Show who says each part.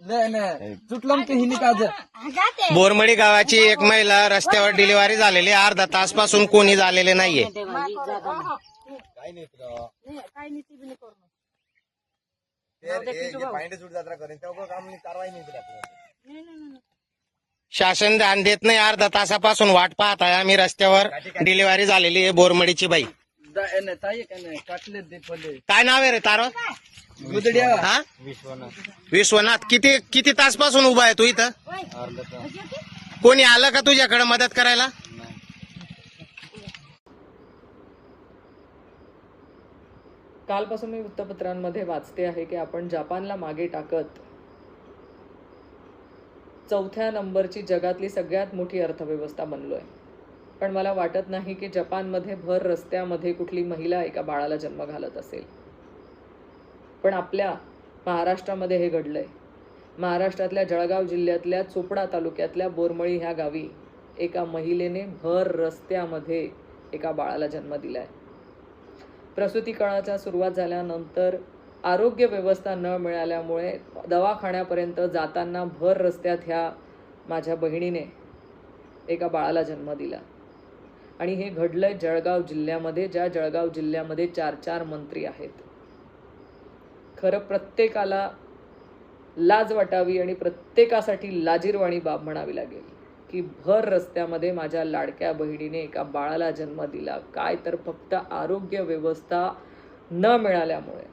Speaker 1: नाही नाही. तुटलं की हिनी काज
Speaker 2: जाते
Speaker 3: बोरमडी गावाची एक महिला रस्त्यावर डिलिव्हरी झालेली आहे. अर्धा तासपासून कोणी झालेले नाहीये.
Speaker 1: काय नाही तुला.
Speaker 2: काय नीती बिनी करू नको.
Speaker 1: ते- पांडे सूट जत्रा करेन तेव्हा काम नाही कारवाई नाही तुला
Speaker 2: नाही, नाही, नाही.
Speaker 3: शासन ध्यान देत नाही. अर्धा तासापासून वाट पाहत आहे. आम्ही रस्त्यावर डिलिव्हरी झालेली आहे बोरमडीची बाई.
Speaker 1: काय
Speaker 3: नाव आहे रे तारो?
Speaker 1: गुदड्या.
Speaker 3: हा? विश्वनाथ. किती किती तासपासून उभा आहे तू इथं? कोणी आलं का तुझ्याकडे मदत करायला?
Speaker 4: कालपासून मी वृत्तपत्रांमध्ये वाचते आहे की आपण जपानला मागे टाकत चौथ्या नंबरची जगातली सगळ्यात मोठी अर्थव्यवस्था बनलो आहे पण मला वाटत नाही की जपानमध्ये भर रस्त्यामध्ये कुठली महिला एका बाळाला जन्म घालत असेल. पण आपल्या महाराष्ट्रामध्ये हे घडलंय. महाराष्ट्रातल्या जळगाव जिल्ह्यातल्या चोपडा तालुक्यातल्या बोरमळी ह्या गावी एका महिलेने भर रस्त्यामध्ये एका बाळाला जन्म दिलाय. प्रसूती काळाच्या सुरुवात झाल्यानंतर आरोग्य व्यवस्था न मिळाल्यामुळे दवाखान्यापर्यंत जाताना भर रस्त्यात ह्या माझ्या बहिणीने एका बाळाला जन्म दिला. आणि हे घडलंय जळगाव जिल्ह्यामध्ये ज्या जळगाव जिल्ह्यामध्ये चार चार मंत्री आहेत. खरं प्रत्येकाला लाज वाटावी आणि प्रत्येकासाठी लाजीरवाणी बाब म्हणावी लागेल की भर रस्त्यामध्ये माझ्या लाडक्या बहिणीने एका बाळाला जन्म दिला. काय तर फक्त आरोग्य व्यवस्था न मिळाल्यामुळे.